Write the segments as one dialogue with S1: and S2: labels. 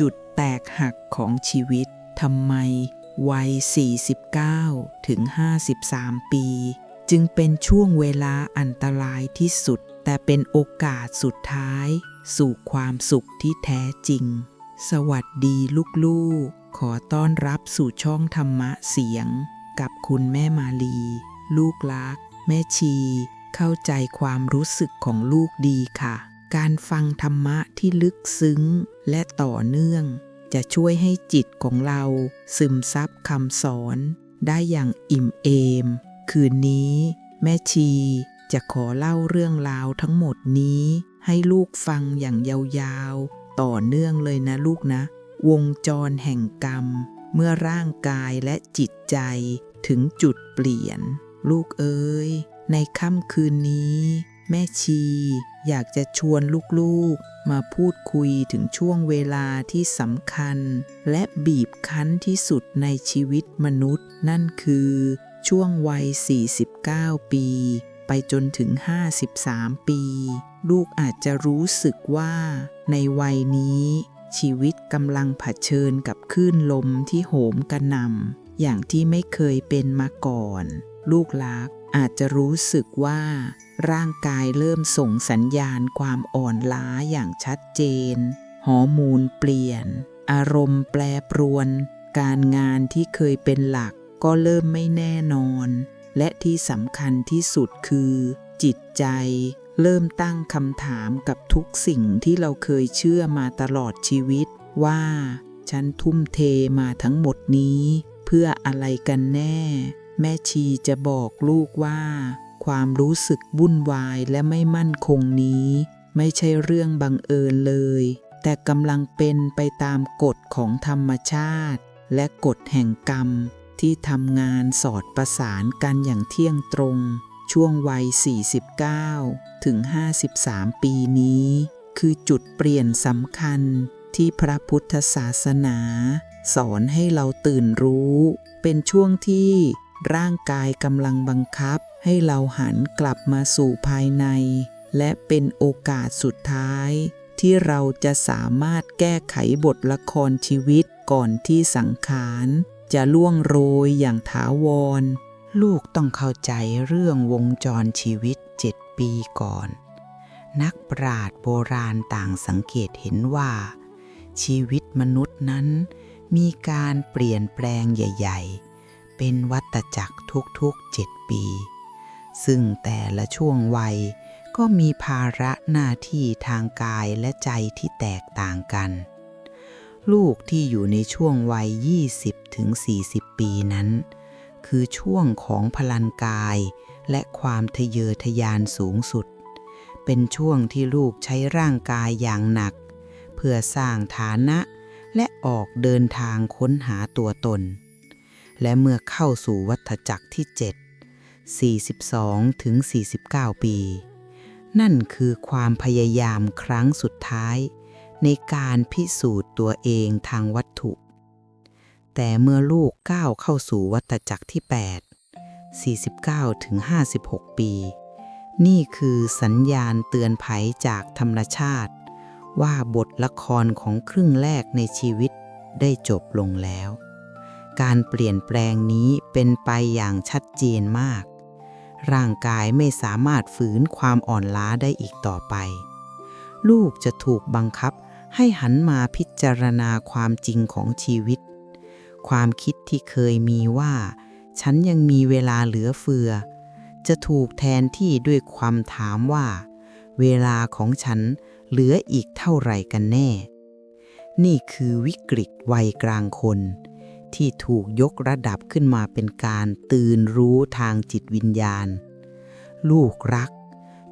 S1: จุดแตกหักของชีวิตทำไมวัย 49 ถึง 53 ปี จึงเป็นช่วงเวลาอันตรายที่สุด แต่เป็นโอกาสสุดท้าย สู่ความสุขที่แท้จริง สวัสดีลูกๆ ขอต้อนรับสู่ช่องธรรมะเสียง กับคุณแม่มาลี ลูกรัก แม่ชี เข้าใจความรู้สึกของลูกดีค่ะ การฟังธรรมะที่ลึกซึ้งและต่อเนื่อง จะช่วยให้จิตของเราซึมซับคำสอนได้อย่างอิ่มเอม คืนนี้แม่ชีจะขอเล่าเรื่องราวทั้งหมดนี้ ให้ลูกฟังอย่างยาวๆ ต่อเนื่องเลยนะลูกนะ วงจรแห่งกรรม เมื่อร่างกายและจิตใจถึงจุดเปลี่ยน ลูกเอ๋ยในค่ำคืนนี้ แม่ชี อยากจะชวนลูกๆ มาพูดคุยถึงช่วงเวลาที่สำคัญ และบีบคั้นที่สุดในชีวิตมนุษย์ นั่นคือ ช่วงวัย 49 ปี ไปจนถึง 53 ปี ลูกอาจจะรู้สึกว่า ในวัยนี้ ชีวิตกำลังเผชิญกับคลื่นลมที่โหมกระหน่ำอย่างที่ไม่เคยเป็นมาก่อน ลูกลักอาจจะรู้สึกว่า ร่างกายเริ่มส่งสัญญาณความอ่อนล้าอย่างชัดเจน ฮอร์โมนเปลี่ยน อารมณ์แปรปรวน การงานที่เคยเป็นหลักก็เริ่มไม่แน่นอน และที่สำคัญที่สุดคือ จิตใจ เริ่มตั้งคำถามกับทุกสิ่งที่เราเคยเชื่อมาตลอดชีวิตว่า ฉันทุ่มเทมาทั้งหมดนี้ เพื่ออะไรกันแน่ แม่ชีจะบอกลูกว่า ความรู้สึกวุ่นวายและไม่มั่นคงนี้ ไม่ใช่เรื่องบังเอิญเลย แต่กำลังเป็นไปตามกฎของธรรมชาติ และกฎแห่งกรรม ที่ทำงานสอดประสานกันอย่างเที่ยงตรง ช่วงวัย 49 ถึง 53 ปีนี้ คือจุดเปลี่ยนสำคัญที่พระพุทธศาสนา สอนให้เราตื่นรู้ เป็นช่วงที่ร่างกายกำลังบังคับ ให้เราหันกลับมาสู่ภายใน และเป็นโอกาสสุดท้าย ที่เราจะสามารถแก้ไขบทละครชีวิตก่อนที่สังขาร จะล่วงโรยอย่างถาวร ลูกต้องเข้าใจเรื่องวงจรชีวิตเจ็ดปีก่อน นักปราชญ์โบราณต่างสังเกตเห็นว่า ชีวิตมนุษย์นั้น มีการเปลี่ยนแปลงใหญ่ ๆ เป็นวัฏจักรทุกๆเจ็ดปี ซึ่งแต่ละช่วงวัยก็มีภาระหน้าที่ทางกายและใจที่แตกต่างกัน ลูกที่อยู่ในช่วงวัย 20ถึง40 ปีนั้น คือช่วงของพลังกายและความทะเยอทะยานสูงสุด เป็นช่วงที่ลูกใช้ร่างกายอย่างหนัก เพื่อสร้างฐานะและออกเดินทางค้นหาตัวตน และเมื่อเข้าสู่วัฏจักรที่ 7 42 ถึง 49 ปี นั่นคือความพยายามครั้งสุดท้าย ในการพิสูจน์ตัวเองทางวัตถุ แต่เมื่อลูกก้าวเข้าสู่วัฏจักรที่ 8 49 ถึง 56 ปี นี่คือสัญญาณเตือนภัยจากธรรมชาติ ว่าบทละครของครึ่งแรกในชีวิตได้จบลงแล้วการเปลี่ยนแปลงนี้เป็นไปอย่างชัดเจนมาก ร่างกายไม่สามารถฝืนความอ่อนล้าได้อีกต่อไป ลูกจะถูกบังคับให้หันมาพิจารณาความจริงของชีวิต ความคิดที่เคยมีว่า ฉันยังมีเวลาเหลือเฟือ จะถูกแทนที่ด้วยความถามว่า เวลาของฉันเหลืออีกเท่าไหร่กันแน่ นี่คือวิกฤตวัยกลางคน ที่ถูกยกระดับขึ้นมาเป็นการตื่นรู้ทางจิตวิญญาณ ลูกรัก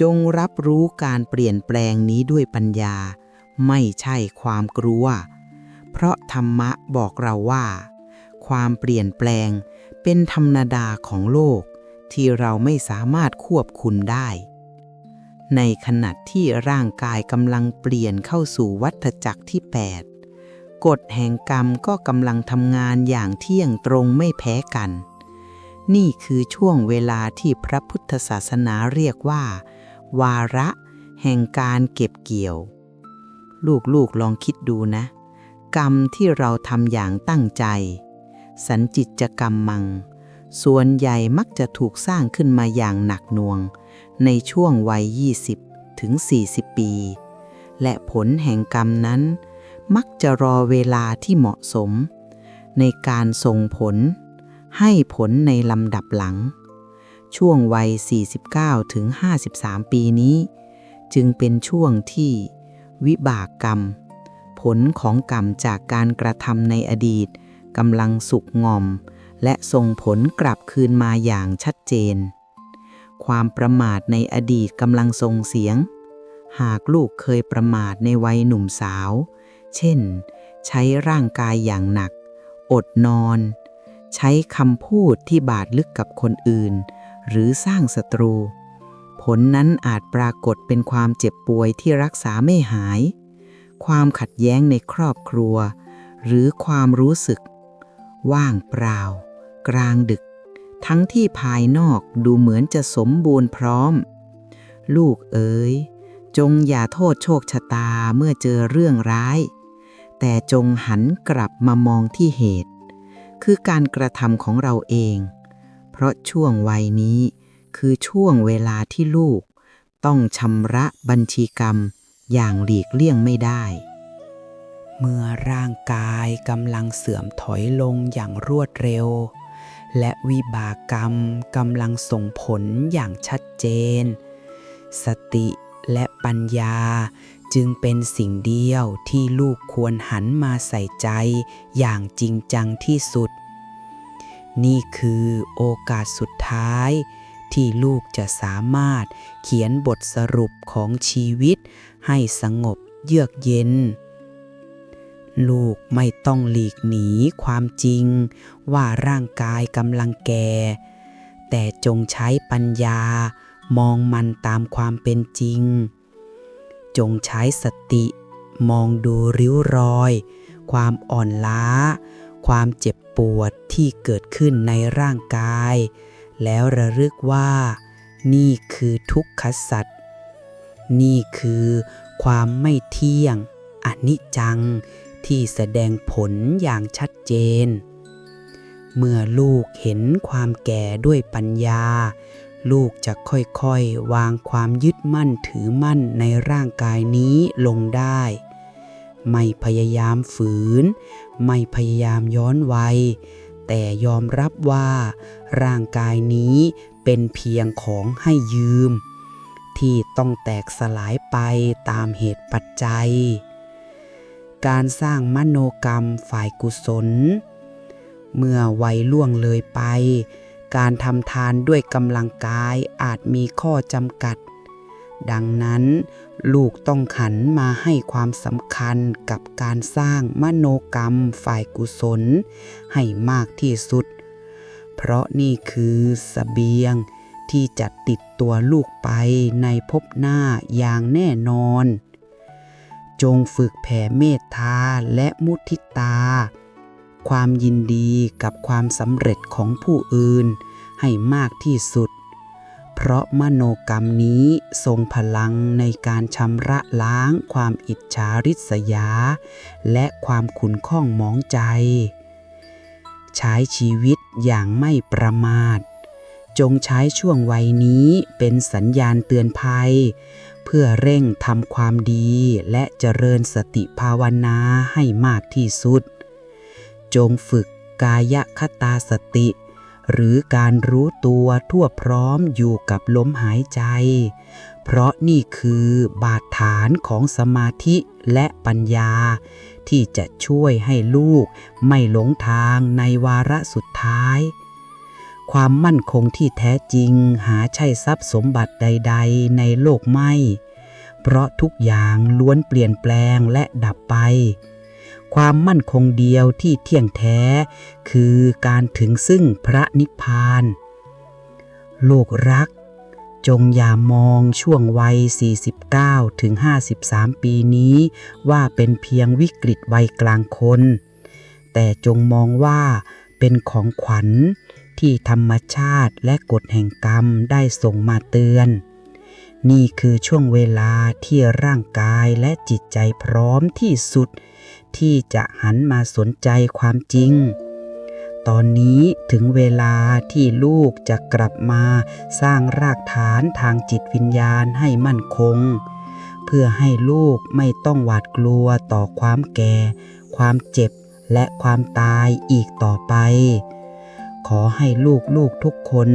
S1: จงรับรู้การเปลี่ยนแปลงนี้ด้วยปัญญา ไม่ใช่ความกลัว เพราะธรรมะบอกเราว่า ความเปลี่ยนแปลงเป็นธรรมดาของโลกที่เราไม่สามารถควบคุมได้ ในขณะที่ร่างกายกำลังเปลี่ยนเข้าสู่วัฏจักรที่ 8 กฎแห่งกรรมก็กำลังทำงานอย่างเที่ยงตรงไม่แพ้กัน นี่คือช่วงเวลาที่พระพุทธศาสนาเรียกว่า วาระ แห่งการเก็บเกี่ยว ลูกๆลองคิดดูนะ กรรมที่เราทำอย่างตั้งใจ สันจิตจกรรมมัง ส่วนใหญ่มักจะถูกสร้างขึ้นมาอย่างหนักหน่วง ในช่วงวัย 20 ถึง 40 ปี และผลแห่งกรรมนั้น มักจะรอเวลาที่เหมาะสม ในการส่งผล ให้ผลในลำดับหลัง ช่วงวัย 49 ถึง 53 ปีนี้ จึงเป็นช่วงที่วิบากกรรม ผลของกรรมจากการกระทำในอดีตกำลังสุกงอม และส่งผลกลับคืนมาอย่างชัดเจน ความประมาทในอดีตกำลังส่งเสียง หากลูกเคยประมาทในวัยหนุ่มสาว เช่น ใช้ร่างกายอย่างหนัก อดนอน ใช้คำพูดที่บาดลึกกับคนอื่น หรือสร้างศัตรู ผลนั้นอาจปรากฏเป็นความเจ็บป่วยที่รักษาไม่หาย ความขัดแย้งในครอบครัว หรือความรู้สึก ว่างเปล่า กลางดึก ทั้งที่ภายนอกดูเหมือนจะสมบูรณ์พร้อม ลูกเอ๋ยจงอย่าโทษโชคชะตาเมื่อเจอเรื่องร้าย แต่จงหันกลับมามองที่เหตุ คือการกระทำของเราเอง เพราะช่วงวัยนี้คือช่วงเวลาที่ลูก ต้องชำระบัญชีกรรมอย่างหลีกเลี่ยงไม่ได้ เมื่อร่างกายกำลังเสื่อมถอยลงอย่างรวดเร็ว และวิบากกรรมกำลังส่งผลอย่างชัดเจน สติและปัญญา จึงเป็นสิ่งเดียวที่ลูกควรหันมาใส่ใจอย่างจริงจังที่สุด นี่คือโอกาสสุดท้าย ที่ลูกจะสามารถเขียนบทสรุปของชีวิต ให้สงบเยือกเย็น ลูกไม่ต้องหลีกหนีความจริง ว่าร่างกายกำลังแก่ แต่จงใช้ปัญญามองมันตามความเป็นจริง จงใช้สติ มองดูริ้วรอย ความอ่อนล้า ความเจ็บปวดที่เกิดขึ้นในร่างกาย แล้วระลึกว่า นี่คือทุกขสัตว์นี่คือความไม่เที่ยงอนิจจังที่แสดงผลอย่างชัดเจน เมื่อลูกเห็นความแก่ด้วยปัญญา ลูกจะค่อยๆ วางความยึดมั่นถือมั่นในร่างกายนี้ลงได้ ไม่พยายามฝืน ไม่พยายามย้อนวัย แต่ยอมรับว่า ร่างกายนี้เป็นเพียงของให้ยืม ที่ต้องแตกสลายไปตามเหตุปัจจัย การสร้างมโนกรรมฝ่ายกุศล เมื่อวัยล่วงเลยไป การทำทานด้วยกำลังกายอาจมีข้อจำกัด ดังนั้น ลูกต้องขันมาให้ความสำคัญกับการสร้างมโนกรรมฝ่ายกุศล ให้มากที่สุด เพราะนี่คือสเสบียงที่จะติดตัวลูกไปในภพหน้าอย่างแน่นอน จงฝึกแผ่เมตตาและมุทิตา ความยินดีกับความสำเร็จของผู้อื่น ให้มากที่สุด เพราะมโนกรรมนี้ทรงพลังในการชำระล้างความอิจฉาริษยา และความขุนข้องมองใจ ใช้ชีวิตอย่างไม่ประมาท จงใช้ช่วงวัยนี้เป็นสัญญาณเตือนภัยเพื่อเร่งทำความดีและเจริญสติภาวนาให้มากที่สุด จงฝึกกายคตาสติ หรือการรู้ตัวทั่วพร้อมอยู่กับลมหายใจ เพราะนี่คือบาดฐานของสมาธิและปัญญา ที่จะช่วยให้ลูกไม่หลงทางในวาระสุดท้าย ความมั่นคงที่แท้จริงหาใช่ทรัพย์สมบัติใด ๆ ในโลกไม่ เพราะทุกอย่างล้วนเปลี่ยนแปลงและดับไป ความมั่นคงเดียวที่เที่ยงแท้ คือการถึงซึ่งพระนิพพาน โลกรัก จงอย่ามองช่วงวัย 49 ถึง 53 ปีนี้ ว่าเป็นเพียงวิกฤตวัยกลางคน แต่จงมองว่าเป็นของขวัญที่ธรรมชาติและกฎแห่งกรรมได้ส่งมาเตือน
S2: นี่คือช่วงเวลาที่ร่างกายและจิตใจพร้อมที่สุด ที่จะหันมาสนใจความจริง ตอนนี้ถึงเวลาที่ลูกจะกลับมาสร้างรากฐานทางจิตวิญญาณให้มั่นคง เพื่อให้ลูกไม่ต้องหวาดกลัวต่อความแก่ ความเจ็บและความตายอีกต่อไป ขอให้ลูกๆทุกคน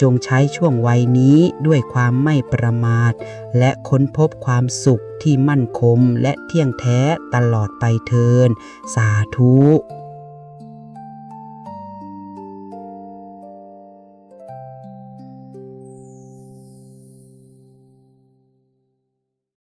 S2: จงใช้ช่วงวัยนี้ด้วยความไม่ประมาท และค้นพบความสุขที่มั่นคงและเที่ยงแท้ตลอดไปเทิน สาธุ